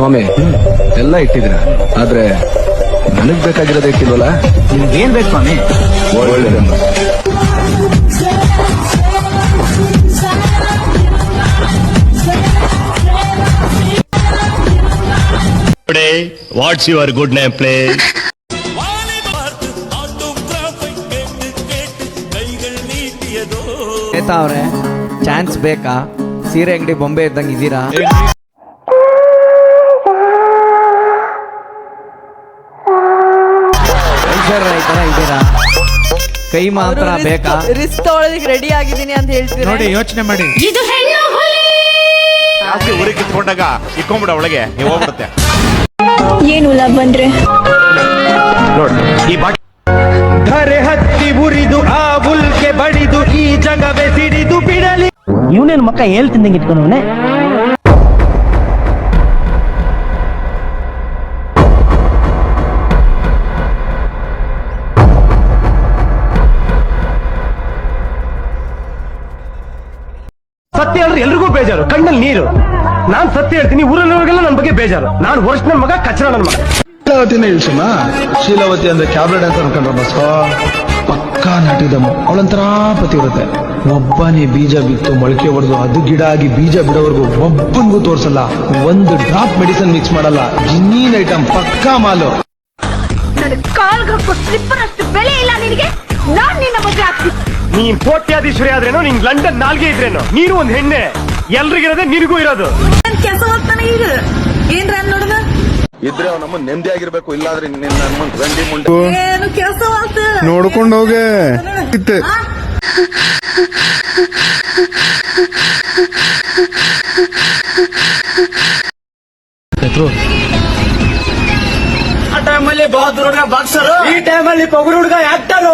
ಸ್ವಾಮಿ ಎಲ್ಲ ಇಟ್ಟಿದ್ರ ಆದ್ರೆ ನನಗ್ ಬೇಕಾಗಿರೋದೇ ಇಟ್ಟಿಲ್ವಲ್ಲ? ಏನ್ ಬೇಕು ಸ್ವಾಮಿ? ಒಳ್ಳೆದಮ್ಮ what's your good name place ನೇತಾ ಅವ್ರೆ ಚಾನ್ಸ್ ಬೇಕಾ? ಸೀರೆ ಅಂಗಡಿ ಬೊಂಬೆ ಇದ್ದಂಗೆ ಇದ್ದೀರಾ? ಐಶ್ವರ್ಯ ರೈತರ ಇದ್ದೀರಾ? ಕೈ ಮಾತ್ರ ಬೇಕಾ? ರಿಸ್ಕ್ ತಗೊಳ್ಳೋದಕ್ಕೆ ರೆಡಿ ಆಗಿದ್ದೀನಿ ಅಂತ ಹೇಳ್ತೀರಾ ನೋಡಿ ಯೋಚನೆ ಮಾಡಿ. ಇದು ಹೆಣ್ಣು ಹುಲಿ! ಜಾಸ್ತಿ ಉರಿ ಕಿತ್ಕೊಂಡಾಗ ಇಕ್ಕೊಂಬಿಡ ಒಳಗೆ ನೀವು ಹೋಗ್ಬಿಡುತ್ತೆ. ಏನು ಲಾಭ ಬಂದ್ರೆ ನೋಡಿ ಈ ಬಾಕಿ ಧರೆ ಹತ್ತಿ ಉರಿದು ಆ ಬುಲ್ಕೆ ಬಡಿದು ಈ ಜಗವೇ ಸಿಡಿದು ಬಿಡಲಿ. ಇವನೇನು ಮಕ್ಕ ಹೇಳ್ತಿದ್ದಂಗೆ ಇಟ್ಕೊಂಡವನೆ ಸತ್ಯ ಹೇಳಿದ್ರೆ ಎಲ್ರಿಗೂ ಬೇಜಾರು. ಕಣ್ಣಲ್ಲಿ ನೀರು. ನಾನ್ ಸತ್ಯ ಹೇಳ್ತೀನಿ ಊರಲ್ಲಿರೋರಿಗೆಲ್ಲ ನನ್ನ ಬಗ್ಗೆ ಬೇಜಾರು. ನಾನು ವರ್ಷ ನನ್ನ ಮಗ ಕಚ್ಚರ ನನ್ನ ಮಗ. ಶೀಲಾವತಿನೇ ಇಳಿಸೋಣ ಶೀಲಾವತಿ ಅಂದ್ರೆ ಕ್ಯಾಬ್ರೆ ಡ್ಯಾನ್ಸ್ ಅನ್ಕೊಂಡ್ರ ಬಸ್ಕೋ ಪಕ್ಕಾ ನಟಿದಮ್ಮ ಪತಿ ಇರುತ್ತೆ ಒಬ್ಬನೇ ಬೀಜ ಬಿತ್ತು ಮೊಳಕೆ ಹೊಡೆದು ಅದು ಗಿಡ ಆಗಿ ಬೀಜ ಬಿಡೋವರೆಗೂ ಒಬ್ಬನಿಗೂ ತೋರಿಸಲ್ಲ. ಒಂದು ಡ್ರಾಪ್ ಮೆಡಿಸನ್ ಮಿಕ್ಸ್ ಮಾಡಲ್ಲ. ಜಿನ್ನೀನ್ ಐಟಮ್ ಪಕ್ಕಾ ಮಾಲು. ಕಾಲ್ ಸ್ಲಿಪ್ಪರ್ ಅಷ್ಟು ಬೆಲೆ ಇಲ್ಲ ನಿನಗೆ? ನಾನ್ ನಿನ್ನ ಮದುವೆ ಆಗ್ತೀನಿ. ನೀನ್ ಕೋಟ್ಯಾಧೀಶ್ವರಿ ಆದ್ರೇನು ನಿನ್ ಲಂಡನ್ ನಾಲ್ಗೆ ಇದ್ರೇನು ನೀನು ಒಂದ್ ಹೆಣ್ಣೆ. ಎಲ್ರಿಗಿರೋದೇ ನಿನಗೂ ಇರೋದು. ಕೆಲಸ ಹೋಗ್ತಾನೆ ಈಗ. ಏನ್ರ ನೋಡಿದ? ಇದ್ರೆ ನಮ್ಮ ನೆಮ್ಮದಿ ಆಗಿರ್ಬೇಕು ಇಲ್ಲಾದ್ರೆ ನನ್ನ ಗಂಡಿ ಮುಂಡೆ. ಏನು ಕೆಲಸ ನೋಡ್ಕೊಂಡು ಹೋಗೆ. ಇತ್ತೆ. ಆ? ಟೈಮಲ್ಲಿ ಬಹದ್ದೂರ್ ಬಾಕ್ಸರ್ ಈ ಟೈಮಲ್ಲಿ ಪಗುರು ಹುಡುಗ ಆಕ್ಟರು